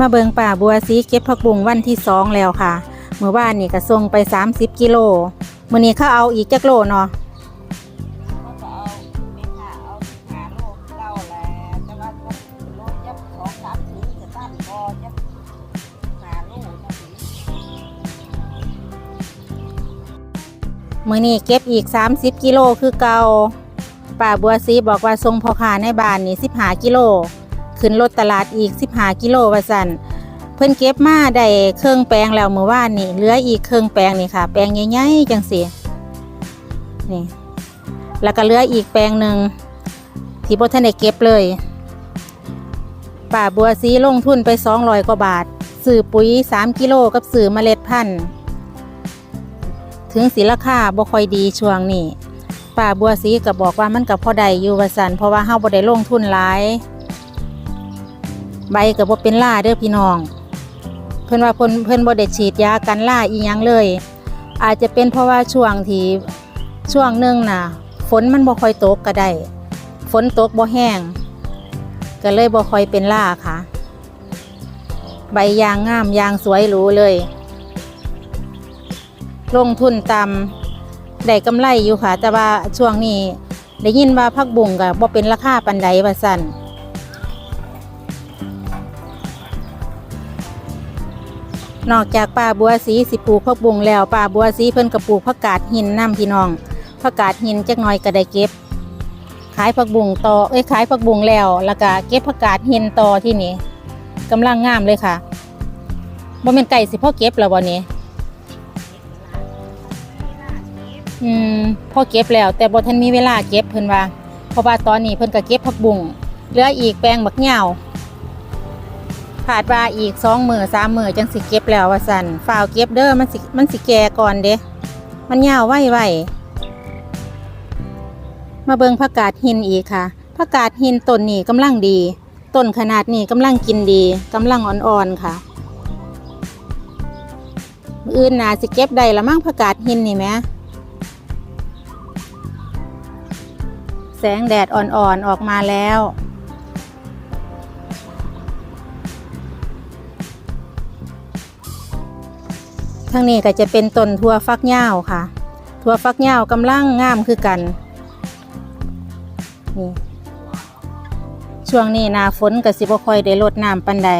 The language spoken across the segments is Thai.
มาเบิงป่าบัวสีเก็บผักบุ้งวันที่สองแล้วค่ะเมื่อวานนี่ก็ส่งไป 30 กิโลมื่อนี้เขาเอาอีกจักโลเนาะเขาก็เอาไปหาเอาหาโลเนาะเมื่อนี้เก็บอีก 30 กิโลคือเกาป่าบัวสีบอกว่าส่งพอคาในบ้านนี่15 กิโล ขึ้นรถตลาดอีก 15 กิโลว่าสันเพิ่นเก็บมาได้เครื่องแปลงแล้วเมื่อวานนี่เหลืออีกเครื่องแปลงนี่ค่ะ แปลงใหญ่ๆจังสินี่แล้วก็เหลืออีกแปลงหนึ่งที่บ่ทันได้เก็บเลยป่าบัวสีลงทุนไป200กว่าบาทซื้อปุ๋ย 3 กิโลกับซื้อเมล็ดพันธุ์ถึงสิราคาบ่ค่อยดีช่วงนี้ป่าบัวสีก็บอกว่ามันกับพ่อได้อยู่วสันเพราะว่าเฮาบ่ได้ลงทุนหลาย ใบก็บ่เป็นล่าเด้อพี่น้อง เพิ่นว่าเพิ่นเพิ่นบ่ได้ฉีดยากันล่าอีหยังเลย อาจจะเป็นเพราะว่าช่วงที่ช่วงหนึ่งน่ะ ฝนมันบ่ค่อยตกก็ได้ฝนตกบ่แห้งก็เลยบ่ค่อยเป็นล่าค่ะ ใบยางงามยางสวยหรูเลย ลงทุนตามได้กำไรอยู่ค่ะ แต่ว่าช่วงนี้ได้ยินว่าพักบุ่งกับบ่เป็นราคาปันใดว่าสั่น นอกจากป่าบัวสีสิปลูกพักบุงแล้วป่าบัวสีเพิ่นก็ปลูกผักกาดหินน้ำพี่น้องผักกาดหินจักหน่อยก็ได้เก็บ ขายผักบุงต่อเอ้ยขายผักบุงแล้ว แล้วก็เก็บผักกาดหินต่อที่นี่กำลังงามเลยค่ะบ่แม่นไก่สิพ่อเก็บแล้วบ่นี้อืมพอเก็บแล้ว แต่บ่ทันมีเวลาเก็บเพิ่นว่าเพราะว่าตอนนี้เพิ่นก็เก็บผักบุงเหลืออีกแปลงบักเหงา ขาดว่าอีกสองมือสามมือจังสิเก็บแล้วว่าสันฝ่าวเก็บเด้อมันสิมันสิแก่ก่อนเด้มันเหงาวไว้ไว้มาเบิ่งผักกาดหินอีกค่ะผักกาดหินต้นนี้กำลังดีต้นขนาดนี้กำลังกินดีกำลังอ่อนๆค่ะอื่นน่าสิเก็บได้ละมั้งผักกาดหินนี่แหมแสงแดดอ่อนๆออกมาแล้ว ทางนี้ก็จะเป็นต้นทั่วฟักย่าวค่ะทั่วฟักย่าวกำลังงามคือกันนี่ช่วงนี้นาฝนก็สิบค่อยได้ลดน้ำปันใด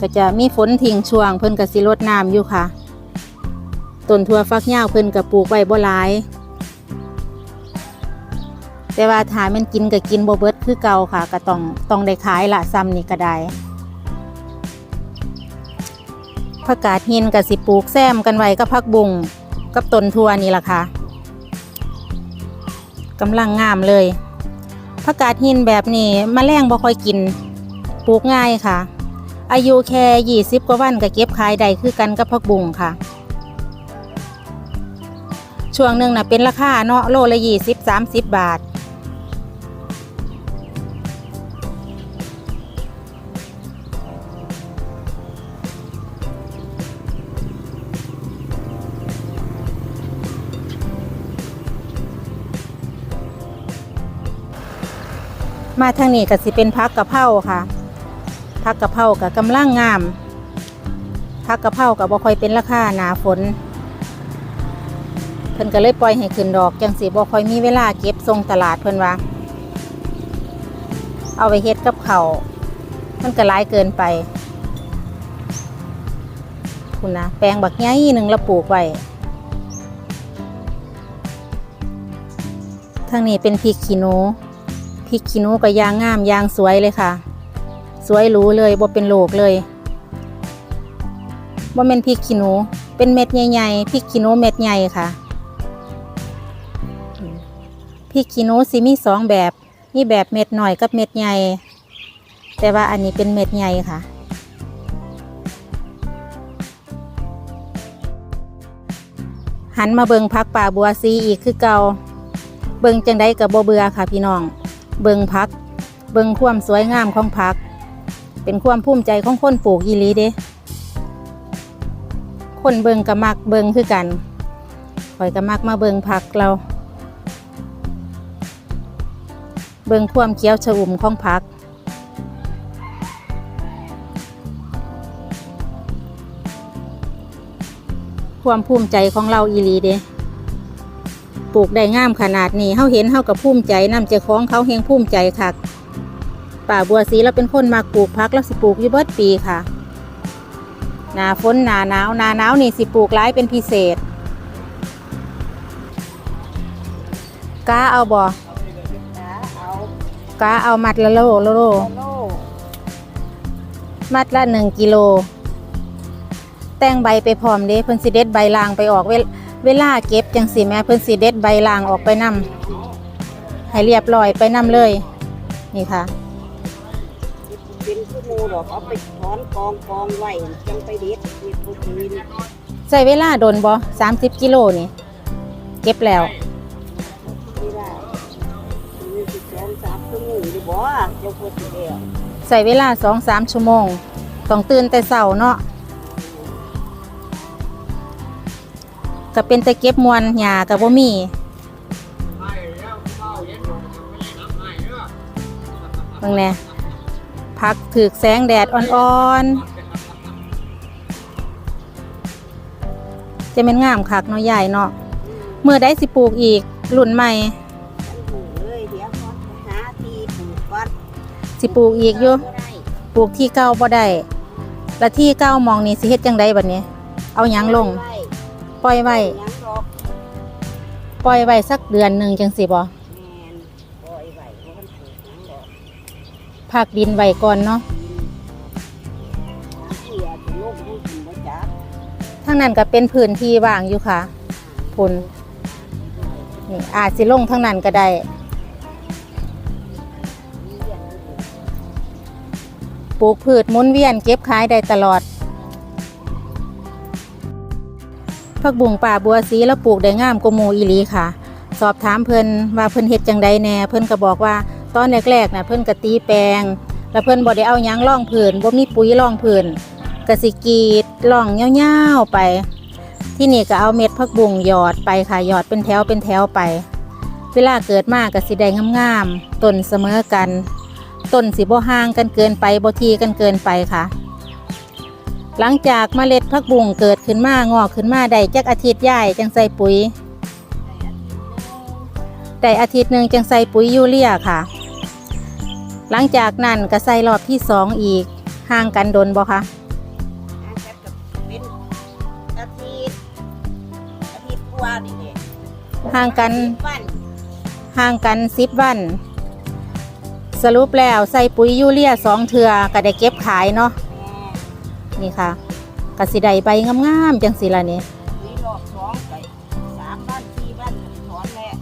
ก็จะมีฝนทิ้งช่วงเพิ่นก็สิลดน้ำอยู่ค่ะต้นทั่วฟักย่าวเพิ่นก็ปลูกไว้บ่หลาย แต่ว่าถ้ามันกินก็กินบ่เบิดคือเก่าค่ะ ก็ต้องต้องได้ขายละซ้ำนี่ก็ได้ ผักกาดหินกับสิปลูกแซมกันไว้กับผักบุงกับต้นทั่วนี่ล่ะค่ะกำลังงามเลยผักกาดหินแบบนี้มแมลงบ่ค่อยกิน ปลูกง่ายค่ะ อายุแค่ยี่สิบกว่าวันก็เก็บขายได้คือกันกับผักบุงค่ะ ช่วงหนึ่งน่ะเป็นราคาเนาะโลละยี่สิบสามสิบบาท มาทางนี้ก็สิเป็นพักกะเพราค่ะพักกะเพรากับกำลังงามพักกะเพรากับบ่ค่อยเป็นราคาหนาฝนเพิ่นก็เลยปล่อยให้ขึ้นดอกจังสีบ่ค่อยมีเวลาเก็บส่งตลาดเพิ่นว่า เอาไปเฮ็ดกับเขามันก็หลายเกินไปคุณนะแปลงบักใหญ่หนึ่งแล้วปลูกไว้ทางนี้เป็นพริกขี้หนู พริกขี้หนูก็ยางงามยางสวยเลยค่ะ สวยหรูเลยบ่เป็นโลกเลยบ่เป็นพริกขี้หนูเป็นเม็ดใหญ่ๆพริกขี้หนูเม็ดใหญ่ค่ะพริกขี้หนูสิมีสองแบบมีแบบเม็ดหน่อยกับเม็ดใหญ่แต่ว่าอันนี้เป็นเม็ดใหญ่ค่ะหันมาเบิงพักป่าบัวซีอีกคือเก่าเบิงจังได้กับบ่เบือค่ะพี่น้อง เบิงพัก เบิงควมสวยงามของพัก เป็นความภูมิใจของคนปลูกอีลีเด้คนเบิงกับมักเบิงคือกันข่อยกับมักมาเบิงพักเรา เบิงควมเคี้ยวชะอุ่มของพักความภูมิใจของเราอีลีเด้ ปลูกได้งามขนาดนี้เฮาเห็นเฮากับภูมิใจนำเจ้าของเขาเฮงภูมิใจคักป่าบัวสีเราเป็นคนมักปลูกพักแล้วสิปลูกอยู่เบิดปีค่ะหนาฝนหนาหนาวหนาหนาวนี่สิปลูกหลายเป็นพิเศษกาเอาบ่ขาเอากาเอามัดละโลละโลโลโลมัดละหนึ่งกิโล แต่งใบไปพร้อมเด้เพิ่นสิเด็ดใบลางไปออกเวล เวลาเก็บจังสิแม่เพิ่นสิเด็ดใบลางออกไปนํให้เรียบร้อยไปนํเลย นี่ค่ะเป็นชั่วโมงหรอกเอาไปถอนกองกองไว้จังไปเด็ดเด็ดพวกนี้ใช้เวลาโดนบ่30กิโลนี่เก็บแล้วไม่ได้มีสิบสองสามชั่วโมงดีบ่เจ้าพวกเดียวใส่เวลา2-3ชั่วโมงต้องตื่นแต่เช้าเนาะ ก็เป็นแต่เก็บมวนหญ้าก็บ่มีเบิ่งแหน่พักถึกแสงแดดอ่อนๆ จะเป็นงามคักเนาะใหญ่เนาะเมื่อได้สิปลูกอีกรุ่นใหม่ฉันหูเลยเดี๋ยวเขาหาทีปลูกก่อนสิปลูกอีกอยู่บ่ได้ปลูกที่เก้าบ่ได้และที่เก้ามองนี่สิเฮ็ดจังไดบัดนี้ เอาหยังลง ปล่อยไว้หยังดอกปล่อยไว้สักเดือนหนึ่งจังสิบ่แมนปล่อยไว้บ่มันปลูกหยังดอกพักดินไว้ก่อนเนาะหาเสียจะลงให้กินบ่จักทั้งนั้นก็เป็นพื้นที่ว่างอยู่ค่ะพุ่นนี่อาจสิลงทั้งนั้นก็ได้ปลูกพืชหมุนเวียนเก็บขายได้ตลอด ผักบุ้งป่าบัวสีแล้วปลูกได้งามกว่าหมูอีหลีค่ะ สอบถามเพิ่นว่าเพิ่นเฮ็ดจังใดแน่เพิ่นก็บอกว่าตอนแรกๆน่ะเพิ่นก็ตีแปลง แล้วเพิ่นบ่ได้เอาหยังร่องผืนบ่มีปุ๋ยร่องผืนก็สิกรีดร่องยาวๆไป ที่นี่ก็เอาเม็ดผักบุ้งหยอดไปค่ะหยอดเป็นแถวเป็นแถวไป เวลาเกิดมาก็สิได้งามๆต้นเสมอกันต้นสิบ่ห่างกันเกินไปบ่ทีกันเกินไปค่ะ หลังจากเมล็ดผักบุ้งเกิดขึ้นมางอกขึ้นมาได้จักอาทิตย์ย่ายจังใส่ปุ๋ยได้อาทิตย์หนึ่งจังใส่ปุ๋ยยูเรียค่ะ หลังจากนั้นก็ใส่รอบที่สองอีกห่างกันโดนบ่คะอาจจะกับเป็นอาทิตย์อาทิตย์กว่านี่หละห่างกันห่างกันสิบวัน สรุปแล้วใส่ปุ๋ยยูเรียสองเทือก็ได้เก็บขายเนาะ นี่ค่ะกสิได้ใบงามๆจังสิละนี่ปุ๋ยรอบสองไปสามวันสี่วันก็ถอนแล้ว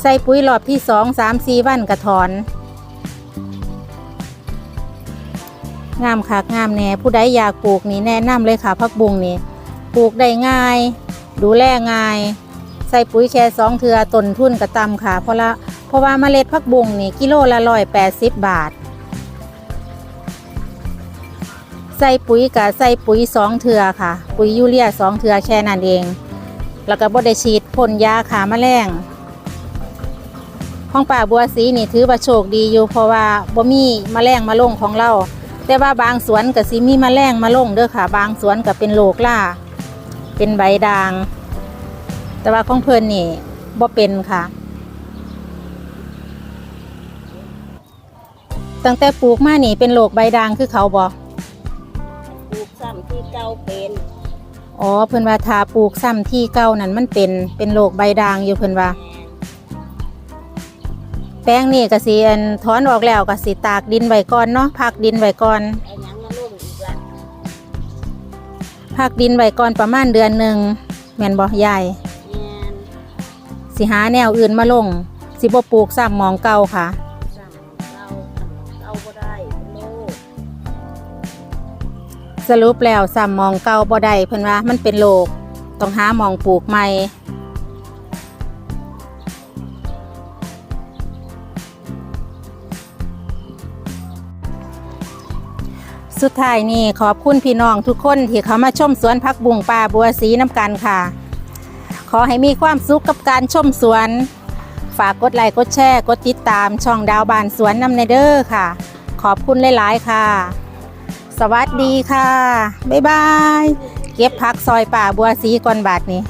ใส่ปุ๋ยรอบที่สองสามสี่วันกระถอน งามคักงามแน่ผู้ใดอยากปลูกนี่แนะนำเลยค่ะพักบุงนี่ปลูกได้ง่าย ดูแลง่าย ใส่ปุ๋ยแค่สองเทือต้นทุนกระตำค่ะ เพราะละเพราะว่าเมล็ดพักบุงนี่กิโลละร้อยแปดสิบบาท ใส่ปุ๋ยกับใส่ปุ๋ยสองเทือค่ะ ปุ๋ยยูเรียสองเทือแค่นั้นเอง แล้วก็บ่ได้ฉีดพ่นยาขาแมลงของป่าบัวสีนี่ถือว่าโชคดีอยู่เพราะว่าบ่มีแมลงมาลงของเรา แต่ว่าบางสวนก็สิมีแมลงมาลงเด้อค่ะ บางสวนก็เป็นโรคล่า เป็นใบด่าง แต่ว่าของเพิ่นนี่บ่เป็นค่ะตั้งแต่ปลูกมานี่เป็นโรคใบด่างคือเขาบ่ปลูก เก่าเป็นอ๋อเพิ่นว่าถ้าปลูกซ้ำที่เก่านั่นมันเป็นเป็นโรคใบด่างอยู่เพิ่นว่า แป้งนี่ก็สิอันถอนออกแล้วก็สิตากดินไว้ก่อนเนาะพักดินไว้ก่อนเอาหยังมาลงอีกละพักดินไว้ก่อนประมาณเดือนหนึ่งแม่นบ่ยายแม่นสิหาแนวอื่นมาลง สิบ่ปลูกซ้ำหมองเก่าค่ะ ซ้ำเราเราบ่ได้เป็นโลก สรุปแล้วซ้ำมองเก่าบ่ได้เพิ่นว่ามันเป็นโรคต้องหาหมองปลูกใหม่สุดท้ายนี่ขอบคุณพี่น้องทุกคนที่เขามาชมสวนพักบุงป่าบัวสีน้ำกันค่ะ ขอให้มีความสุขกับการชมสวน ฝากกดไลค์กดแชร์ กดติดตามช่องดาวบานสวนนำในเด้อค่ะ ขอบคุณหลาย ๆ ค่ะ สวัสดีค่ะ บ๊ายบาย เก็บพักซอยป่าบัวสีก่อนบาทนี้